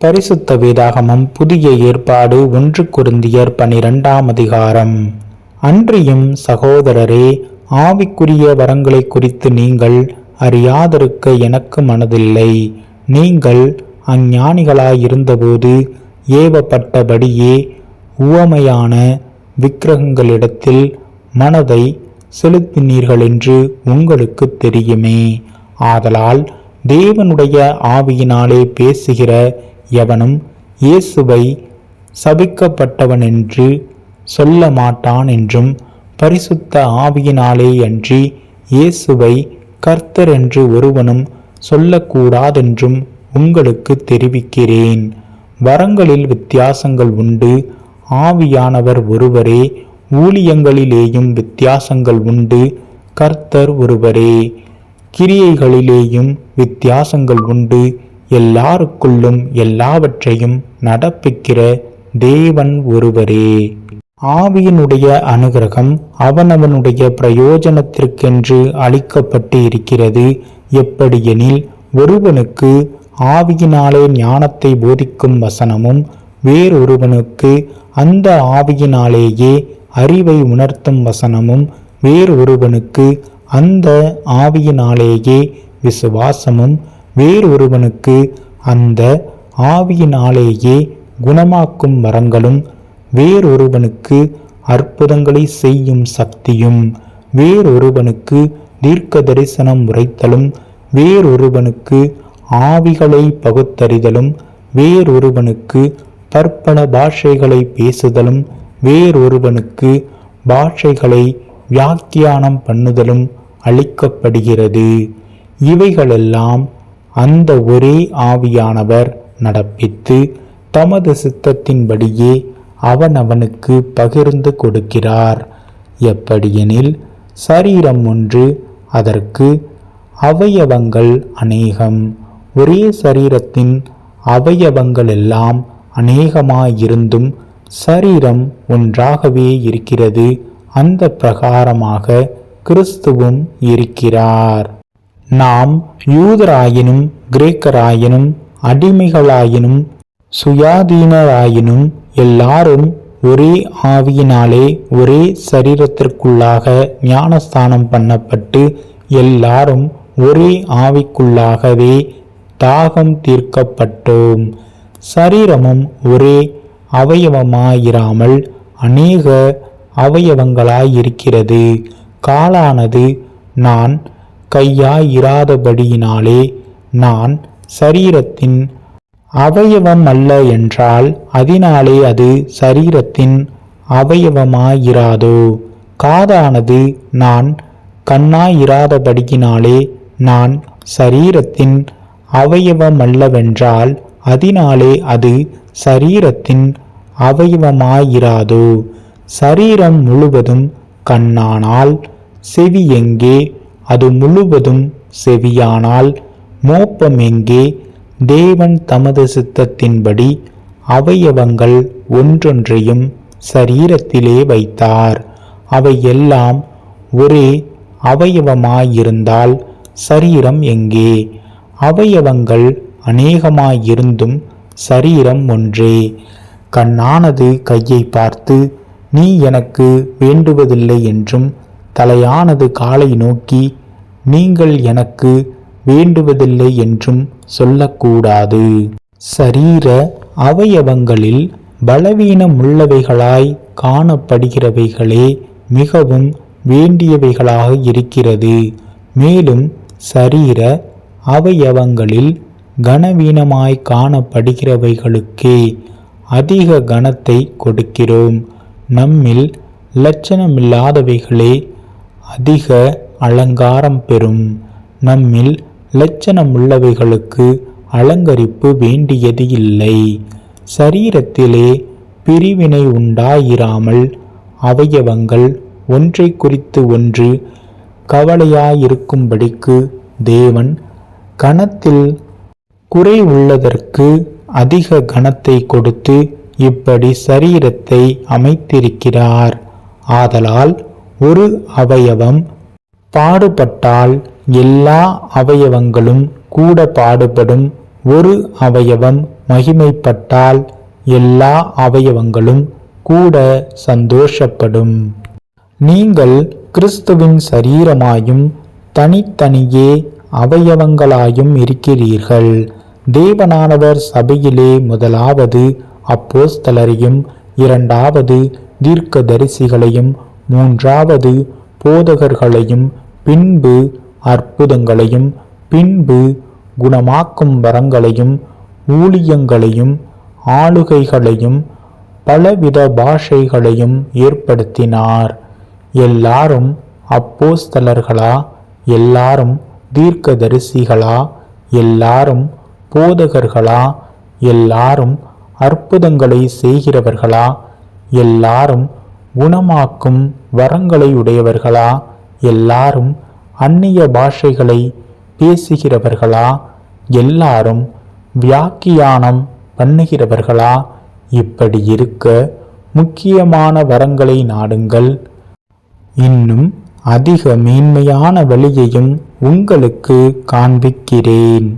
பரிசுத்த வேதாகமம் புதிய ஏற்பாடு ஒன்று குருந்தியர் பனிரெண்டாம் அதிகாரம். அன்றியும் சகோதரரே ஆவிக்குரிய வரங்களை குறித்து நீங்கள் அறியாதிருக்க எனக்கு மனதில்லை. நீங்கள் அஞ்ஞானிகளாயிருந்தபோது ஏவப்பட்டபடியே உவமையான விக்கிரகங்களிடத்தில் மனதை செலுத்தினீர்கள் என்று உங்களுக்கு தெரியுமே. ஆதலால் தேவனுடைய ஆவியினாலே பேசுகிற எவனும் இயேசுவை சபிக்கப்பட்டவன் என்று சொல்ல மாட்டான் என்றும் பரிசுத்த ஆவியினாலே அன்றி இயேசுவை கர்த்தர் என்று ஒருவனும் சொல்லக்கூடாதென்றும் உங்களுக்கு தெரிவிக்கிறேன். வரங்களில் வித்தியாசங்கள் உண்டு ஆவியானவர் ஒருவரே ஊழியங்களிலேயும் வித்தியாசங்கள் உண்டு கர்த்தர் ஒருவரே. கிரியைகளிலேயும் வித்தியாசங்கள் உண்டு எல்லாருக்குள்ளும் எல்லாவற்றையும் நடப்பிக்கிற தேவன் ஒருவரே. ஆவியினுடைய அனுகிரகம் அவனவனுடைய பிரயோஜனத்திற்கென்று அளிக்கப்பட்டு இருக்கிறது எப்படியெனில் ஒருவனுக்கு ஆவியினாலே ஞானத்தை போதிக்கும் வசனமும் வேறொருவனுக்கு அந்த ஆவியினாலேயே அறிவை உணர்த்தும் வசனமும் வேறொருவனுக்கு அந்த ஆவியினாலேயே விசுவாசமும் வேறொருவனுக்கு அந்த ஆவியினாலேயே குணமாக்கும் வரங்களும் வேறொருவனுக்கு அற்புதங்களை செய்யும் சக்தியும் வேறொருவனுக்கு தீர்க்க தரிசனம் உரைத்தலும் வேறொருவனுக்கு ஆவிகளை பகுத்தறிதலும் வேறொருவனுக்கு பற்பல பாஷைகளை பேசுதலும் வேறொருவனுக்கு பாஷைகளை வியாக்கியானம் பண்ணுதலும் அளிக்கப்படுகிறது. இவைகளெல்லாம் அந்த ஒரே ஆவியானவர் நடப்பித்து தமது சித்தத்தின்படியே அவனவனுக்கு பகிர்ந்து கொடுக்கிறார். எப்படியெனில் சரீரம் ஒன்று அதற்கு அவயவங்கள் அநேகம். ஒரே சரீரத்தின் அவயவங்களெல்லாம் அநேகமாயிருந்தும் சரீரம் ஒன்றாகவே இருக்கிறது. அந்த பிரகாரமாக கிறிஸ்துவும் இருக்கிறார். நாம் யூதராயினும் கிரேக்கராயினும் அடிமைகளாயினும் சுயாதீனராயினும் எல்லாரும் ஒரே ஆவியினாலே ஒரே சரீரத்திற்குள்ளாக ஞானஸ்தானம் பண்ணப்பட்டு எல்லாரும் ஒரே ஆவிக்குள்ளாகவே தாகம் தீர்க்கப்பட்டோம். சரீரமும் ஒரே அவயவமாயிராமல் அநேக அவயவங்களாயிருக்கிறது. காலானது நான் கையாயிராதபடியினாலே நான் சரீரத்தின் அவயவம் அல்ல என்றால் அதனாலே அது சரீரத்தின் அவயவமாயிராதோ. காதானது நான் கண்ணாயிராதபடியினாலே நான் சரீரத்தின் அவயவமல்லவென்றால் அதனாலே அது சரீரத்தின் அவயவமாயிராதோ. சரீரம் முழுவதும் கண்ணானால் செவி எங்கே அது முழுவதும் செவியானால் மோப்பம் எங்கே தேவன் தமது சித்தத்தின்படி அவயவங்கள் ஒன்றொன்றையும் சரீரத்திலே வைத்தார். அவை எல்லாம் ஒரே அவயவமாயிருந்தால் சரீரம் எங்கே? அவயவங்கள் அநேகமாயிருந்தும் சரீரம் ஒன்றே. கண்ணானது கையை பார்த்து நீ எனக்கு வேண்டுவதில்லை என்றும் தலையானது காலை நோக்கி நீங்கள் எனக்கு வேண்டுவதில்லை என்றும் சொல்லக்கூடாது. சரீர அவயவங்களில் பலவீனமுள்ளவைகளாய் காணப்படுகிறவைகளே மிகவும் வேண்டியவைகளாக இருக்கிறது. மேலும் சரீர அவயவங்களில் கனவீனமாய் காணப்படுகிறவைகளுக்கே அதிக கனத்தை கொடுக்கிறோம். நம்மில் லட்சணமில்லாதவைகளே அதிக அலங்காரம் பெறும். நம்மில் லட்சணமுள்ளவைகளுக்கு அலங்கரிப்பு வேண்டியது இல்லை. சரீரத்திலே பிரிவினை உண்டாயிராமல் அவயவங்கள் ஒன்றை குறித்து ஒன்று கவலையாயிருக்கும்படிக்கு தேவன் கணத்தில் குறை உள்ளதற்கு அதிக கணத்தை கொடுத்து இப்படி சரீரத்தை அமைத்திருக்கிறார். ஆதலால் ஒரு அவயவம் பாடுபட்டால் எல்லா அவயவங்களும் கூட பாடுபடும். ஒரு அவயவம் மகிமைப்பட்டால் எல்லா அவயவங்களும் கூட சந்தோஷப்படும். நீங்கள் கிறிஸ்துவின் சரீரமாயும் தனித்தனியே அவயவங்களாயும் இருக்கிறீர்கள். தேவனானவர் சபையிலே முதலாவது அப்போஸ்தலரையும் இரண்டாவது தீர்க்கதரிசிகளையும் மூன்றாவது போதகர்களையும் பின்பு அற்புதங்களையும் பின்பு குணமாக்கும் வரங்களையும் ஊழியங்களையும் ஆளுகைகளையும் பலவித பாஷைகளையும் ஏற்படுத்தினார். எல்லாரும் அப்போஸ்தலர்களா? எல்லாரும் தீர்க்கதரிசிகளா? எல்லாரும் போதகர்களா? எல்லாரும் அற்புதங்களை செய்கிறவர்களா? எல்லாரும் குணமாக்கும் வரங்களை உடையவர்களா? எல்லாரும் அந்நிய பாஷைகளை பேசுகிறவர்களா? எல்லாரும் வியாக்கியானம் பண்ணுகிறவர்களா? இப்படி இருக்க முக்கியமான வரங்களை நாடுங்கள். இன்னும் அதிக மேன்மையான வழியையும் உங்களுக்கு காண்பிக்கிறேன்.